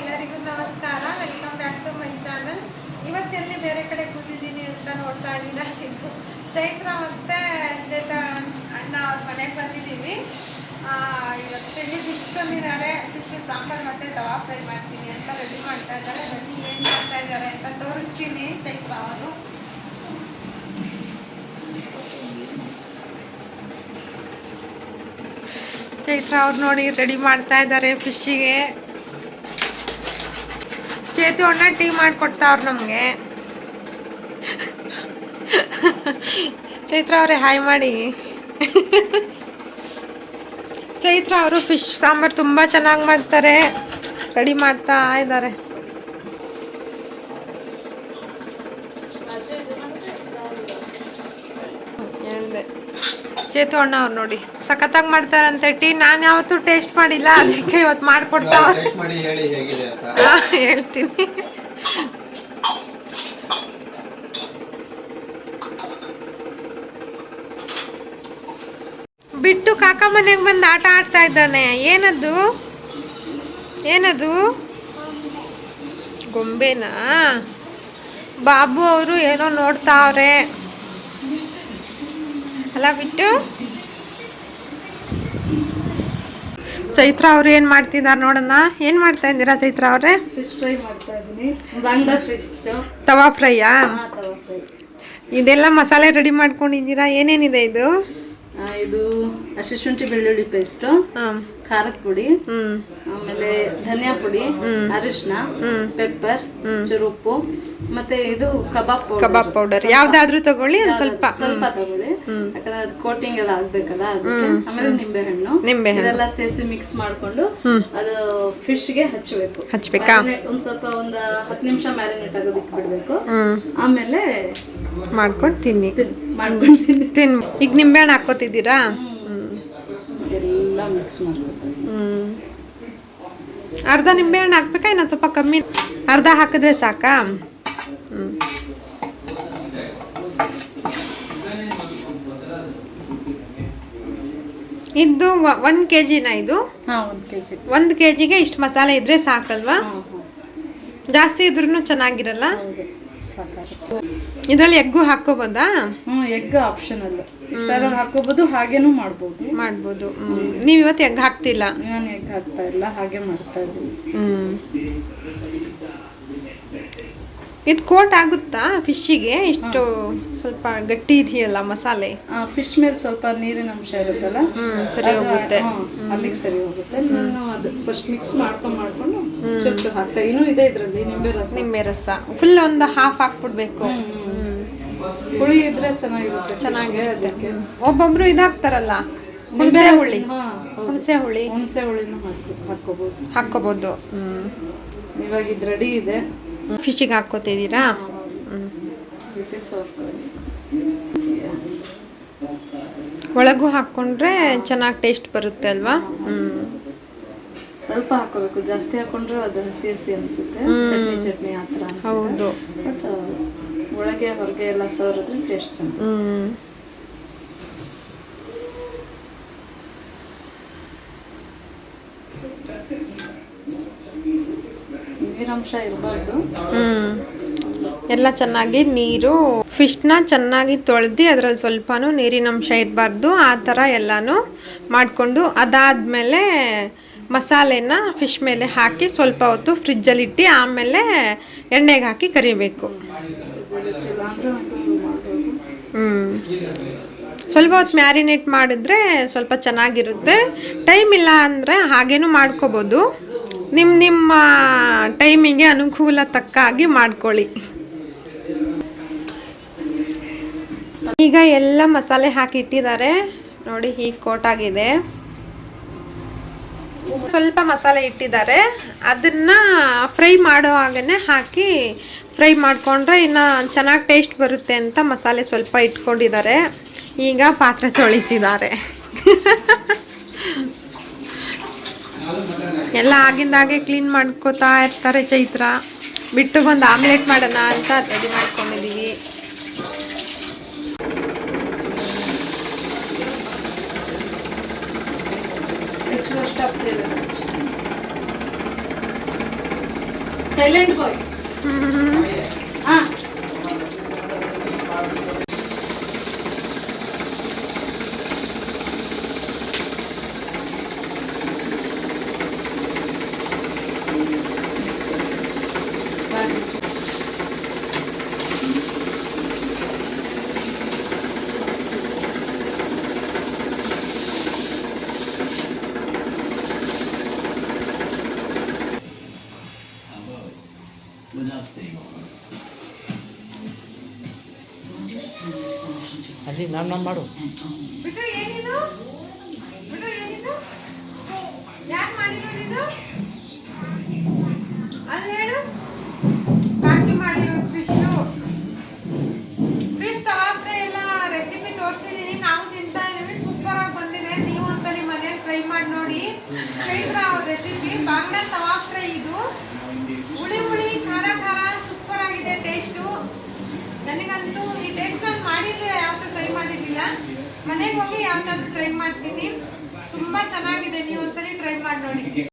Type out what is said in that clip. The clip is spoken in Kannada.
ಎಲ್ಲರಿಗೂ ನಮಸ್ಕಾರ. Welcome back to my channel ಇವತ್ತೆಲ್ಲಿ ಬೇರೆ ಕಡೆ ಕೂತಿದ್ದೀನಿ ಅಂತ ನೋಡ್ತಾ ಇದ್ದೀರಾ? ಇದು ಚೈತ್ರ ಮತ್ತೆ ಚೈತ್ರ ಅಣ್ಣ ಅವ್ರ ಮನೆಗೆ ಬಂದಿದ್ದೀವಿ. ಇವತ್ತಿಲ್ಲಿ ಫಿಶ್ ತಂದಿದ್ದಾರೆ? ಫಿಶ್ ಸಾಂಬಾರು ಮತ್ತೆ ದವಾ ಫ್ರೈ ಮಾಡ್ತೀನಿ ಅಂತ ರೆಡಿ ಮಾಡ್ತಾ ಇದ್ದಾರೆ. ಬನ್ನಿ, ಏನು ಮಾಡ್ತಾ ಇದ್ದಾರೆ ಅಂತ ತೋರಿಸ್ತೀನಿ ಚೈತ್ರ ಅವರು. ಚೈತ್ರ ಅವ್ರು ನೋಡಿ ರೆಡಿ ಮಾಡ್ತಾ ಇದ್ದಾರೆ ಫಿಶ್ಶಿಗೆ ಚೇತು ಅಣ್ಣ ಟೀ ಮಾಡಿಕೊಡ್ತಾವ್ರು ನಮಗೆ. ಚೈತ್ರ ಅವರೇ ಹಾಯ್ ಮಾಡಿ. ಚೈತ್ರ ಅವರು ಫಿಶ್ ಸಾಂಬಾರ್ ತುಂಬಾ ಚೆನ್ನಾಗಿ ಮಾಡ್ತಾರೆ. ರೆಡಿ ಮಾಡ್ತಾ ಇದ್ದಾರೆ. ಹೇಳ್ದೆ. ಚೇತು ಅಣ್ಣ ಅವ್ರು ನೋಡಿ. ಸಖತ್ತಾಗಿ ಮಾಡ್ತಾರಂತೆ. ಟೀ ನಾನು ಯಾವತ್ತೂ ಟೇಸ್ಟ್ ಮಾಡಿಲ್ಲ. ಅದಕ್ಕೆ ಇವತ್ತು ಮಾಡ್ಕೊಡ್ತಾವ ಹೇಳ್ತೀನಿ. ಬಿಟ್ಟು ಕಾಕ ಮನೆಗೆ ಬಂದು ಆಟ ಆಡ್ತಾ ಇದ್ದಾನೆ. ಏನದು? ಏನದು? ಗೊಂಬೆನಾ? ಬಾಬು ಅವರು ಏನೋ ನೋಡ್ತಾವ್ರೆ. ಅಲ್ಲ ಬಿಟ್ಟು? ಚೈತ್ರ ಅವ್ರು ಏನು ಮಾಡ್ತಿದ್ದಾರೆ ನೋಡೋಣ ಏನು ಮಾಡ್ತಾ ಇದ್ದೀರಾ ಚೈತ್ರ ಅವ್ರೆ? ಫಿಶ್ ಫ್ರೈ ಮಾಡ್ತಾ ಇದ್ದೀನಿ. ಬಾಂಗ್ಲಾ ಫಿಶ್ ತವಾ ಫ್ರೈಯಾ? ಇದೆಲ್ಲ ಮಸಾಲೆ ರೆಡಿ ಮಾಡ್ಕೊಂಡಿದ್ದೀರಾ? ಏನೇನಿದೆ ಇದು? ಇದು ಹಸಿ ಶುಂಠಿ ಬೆಳ್ಳುಳ್ಳಿ ಪೇಸ್ಟು ಹಾಂ. ಖಾರದ ಪುಡಿ ಆಮೇಲೆ ಧನಿಯಾ ಪುಡಿ ಅರಿಶಿನ ಪೆಪ್ಪರ್ ಚೂರು ಉಪ್ಪು ಮತ್ತೆ ಇದು ಕಬಾಬ್ ಪೌಡರ್. Kebab powder. ಯಾವ್ದಾದ್ರೂ ತಗೊಳ್ಳಿ ಒಂದ್ ಸ್ವಲ್ಪ. ಸ್ವಲ್ಪ ತಗೊಳ್ಳಿ. ಯಾಕಂದ್ರೆ ಅದು ಕೋಟಿಂಗ್ ಎಲ್ಲ ಆಗ್ಬೇಕಲ್ಲ ಆಮೇಲೆ ನಿಂಬೆ ಹಣ್ಣು ನಿಂಬೆ ಇದೆಲ್ಲ ಸೇರಿಸಿ ಮಿಕ್ಸ್ ಮಾಡ್ಕೊಂಡು ಅದು ಫಿಶ್ಗೆ ಹಚ್ಚಬೇಕು ಹಚ್ಬೇಕಾ? Marinate ಒಂದ್ ಸ್ವಲ್ಪ ಒಂದ್ ಹತ್ತು ನಿಮಿಷ ಮ್ಯಾರಿನೇಟ್ ಆಗೋದಕ್ಕೆ ಬಿಡ್ಬೇಕು ಆಮೇಲೆ ಮಾಡ್ಕೊಂಡು ತಿನ್ನಿ. ಮಾಡ್ಕೊಂಡು ತಿನ್ನಿ. ತಿನ್ ಈಗ ನಿಂಬೆಹಣ್ಣು ಹಾಕೋತಿದ್ದೀರಾ ಎಲ್ಲ ಮಿಕ್ಸ್ ಮಾಡ್ಕೊತೀನಿ. ಅರ್ಧ ನಿಂಬೆಹಣ್ಣು ಹಾಕ್ಬೇಕಾ? ಇನ್ನೊಂದು ಸ್ವಲ್ಪ ಕಮ್ಮಿ. ಅರ್ಧ ಹಾಕಿದ್ರೆ ಸಾಕಾ? ಹ್ಞೂ ಇದು ಒಂದು ಕೆ ಜಿನ ಇದು ಒಂದ್ ಕೆ ಜಿಗೆ ಇಷ್ಟು ಮಸಾಲೆ ಇದ್ರೆ ಸಾಕಲ್ವಾ? ಜಾಸ್ತಿ ಇದ್ರೂ ಚೆನ್ನಾಗಿರಲ್ಲ? ಸಾಕಾಗುತ್ತೆ. ಇದರಲ್ಲಿ ಎಗ್ಗು ಹಾಕೋಬೋದಾ ಹ್ಮ್ ಎಗ್ ಆಪ್ಷನಲ್. ಇಷ್ಟಾದ್ರೂ ಹಾಕೋಬಹುದು ಹಾಗೇನೂ ಮಾಡ್ಬೋದು. ಮಾಡ್ಬೋದು. ನೀವು ಇವತ್ತು ಎಗ್ ಹಾಕ್ತಿಲ್ಲ? ನಾನು ಎಗ್ ಹಾಕ್ತಾ ಇಲ್ಲ ಹಾಗೆ ಮಾಡ್ತಾ ಇದ್ದೀನಿ. ಹ್ಮ್. ಇದು ಕೋಟ್ ಆಗುತ್ತಾ ಫಿಶ್ಶಿಗೆ? ಇಷ್ಟು ಸ್ವಲ್ಪ ಗಟ್ಟಿ ಇದೆಯಲ್ಲ ಮಸಾಲೆ? ಫಿಶ್ ಮೇಲೆ ಸ್ವಲ್ಪ ನೀರಿನ ಅಂಶ ಇರುತ್ತಲ್ಲ? ಸರಿ ಹೋಗುತ್ತೆ. ಅಲ್ಲಿಗೆ ಸರಿ ಹೋಗುತ್ತೆ. ನಾನು ಅದು ಫಸ್ಟ್ ಮಿಕ್ಸ್ ಮಾಡ್ಕೊಂಡು ಮಾಡ್ಕೊಂಡು ಹಾಕ್ತಾ ಇನ್ನೂ ಇದೆ ಇದರಲ್ಲಿ ನಿಂಬೆ ರಸ. ನಿಂಬೆ ರಸ. ಫುಲ್ ಒಂದು ಹಾಫ್ ಹಾಕ್ಬಿಡ್ಬೇಕು. ಹುಳಿ ಇದ್ರೆ ಚೆನ್ನಾಗಿರುತ್ತೆ ಚೆನ್ನಾಗಿರುತ್ತೆ. ಅದಕ್ಕೆ. ಒಬ್ಬೊಬ್ರು ಇದಾಕ್ತಾರಲ್ಲ ಹುಣಸೆ ಹುಳಿ. ಹುಣಸೆ ಹುಳಿ. ಹುಣಸೆ ಹುಳಿನೂ ಹಾಕೋಬಹುದು ಹಾಕೋಬಹುದು ಇವಾಗ ಇದು ರೆಡಿ ಇದೆ. ಫಿಶಿಗೆ ಹಾಕ್ಕೋತಿದ್ದೀರಾ ಇದು ಒಳಗೂ ಹಾಕ್ಕೊಂಡ್ರೆ ಚೆನ್ನಾಗಿ ಟೇಸ್ಟ್ ಬರುತ್ತೆ ಅಲ್ವಾ? ಹ್ಮ್. ಸ್ವಲ್ಪ ಹಾಕೋಬೇಕು. ಜಾಸ್ತಿ ಹಾಕೊಂಡ್ರೆ ಅದು ಹಸಿ ಹಸಿ ಅನ್ಸುತ್ತೆ ಚಟ್ನಿ ಚಟ್ನಿ ಆ ಥರ ಹೌದು. ಬಟ್ ಒಳಗೆ ಹೊರಗೆ ಎಲ್ಲ ಸವರಿದ್ರೆ ಟೇಸ್ಟ್ ಚೆನ್ನಾಗಿ ನೀರಂಶ ಇರಬಾರ್ದು. ಎಲ್ಲ ಚೆನ್ನಾಗಿ ನೀರು ಫಿಶ್ನ ಚೆನ್ನಾಗಿ ತೊಳೆದು ಅದರಲ್ಲಿ ಸ್ವಲ್ಪನೂ ನೀರಿನ ಅಂಶ ಇರಬಾರ್ದು. ಆ ಥರ ಎಲ್ಲನೂ ಮಾಡಿಕೊಂಡು ಅದಾದಮೇಲೆ ಮಸಾಲೆನ ಫಿಶ್ ಮೇಲೆ ಹಾಕಿ ಸ್ವಲ್ಪ ಹೊತ್ತು ಫ್ರಿಜ್ಜಲ್ಲಿ ಇಟ್ಟು ಆಮೇಲೆ ಎಣ್ಣೆಗೆ ಹಾಕಿ ಕರಿಬೇಕು. ಹ್ಞೂ ಸ್ವಲ್ಪ ಹೊತ್ತು ಮ್ಯಾರಿನೇಟ್ ಮಾಡಿದ್ರೆ ಸ್ವಲ್ಪ ಚೆನ್ನಾಗಿರುತ್ತೆ. ಟೈಮ್ ಇಲ್ಲ ಅಂದರೆ ಹಾಗೇನೂ ಮಾಡ್ಕೋಬೋದು. ನಿಮ್ಮ ನಿಮ್ಮ ಟೈಮಿಗೆ ಅನುಕೂಲ ತಕ್ಕ ಹಾಗೆ ಮಾಡ್ಕೊಳ್ಳಿ. ಈಗ ಎಲ್ಲ ಮಸಾಲೆ ಹಾಕಿ ಇಟ್ಟಿದ್ದಾರೆ. ನೋಡಿ, ಹೀಗೆ ಕೋಟಾಗಿದೆ ಸ್ವಲ್ಪ ಮಸಾಲೆ ಇಟ್ಟಿದ್ದಾರೆ. ಅದನ್ನ ಫ್ರೈ ಮಾಡುವಾಗನೇ ಹಾಕಿ ಫ್ರೈ ಮಾಡಿಕೊಂಡ್ರೆ ಇನ್ನು ಚೆನ್ನಾಗಿ ಟೇಸ್ಟ್ ಬರುತ್ತೆ ಅಂತ ಮಸಾಲೆ ಸ್ವಲ್ಪ ಇಟ್ಕೊಂಡಿದ್ದಾರೆ. ಈಗ ಪಾತ್ರೆ ತೊಳಿತಿದ್ದಾರೆ. ಎಲ್ಲ ಆಗಿಂದಾಗೆ ಕ್ಲೀನ್ ಮಾಡ್ಕೋತಾ ಇರ್ತಾರೆ ಚೈತ್ರ. ಬಿಟ್ಟು ಬಂದು ಆಮ್ಲೆಟ್ ಮಾಡೋಣ ಅಂತ ರೆಡಿ ಮಾಡ್ಕೊಂಡಿದ್ದೀವಿ టాప్ సైలెంట్ బాయ్ ಬಂದಿದೆ ನಾನು ನಾನು ಮಾಡು. ಟ್ರೈ ಮಾಡಿ ನೋಡಿ. ಚೈತ್ರ ಅವ್ರ ರೆಸಿಪಿ ಬಾಂಗ್ಲಾ ತವಾ ಇದು ಹುಳಿ ಹುಳಿ ಖಾರ ಖಾರ ಸೂಪರ್ ಆಗಿದೆ ಟೇಸ್ಟು ನನಗಂತೂ ಈ ಟೇಸ್ಟ್ ನಾನು ಮಾಡಿರಲಿಲ್ಲ ಯಾವತ್ತೂ ಟ್ರೈ ಮಾಡಿರಲಿಲ್ಲ ಮನೆಗೆ ಹೋಗಿ ಯಾವ್ದಾದ್ರು ಟ್ರೈ ಮಾಡ್ತೀನಿ. ತುಂಬಾ ಚೆನ್ನಾಗಿದೆ ನೀವು ಒಂದ್ಸರಿ ಟ್ರೈ ಮಾಡಿ ನೋಡಿ.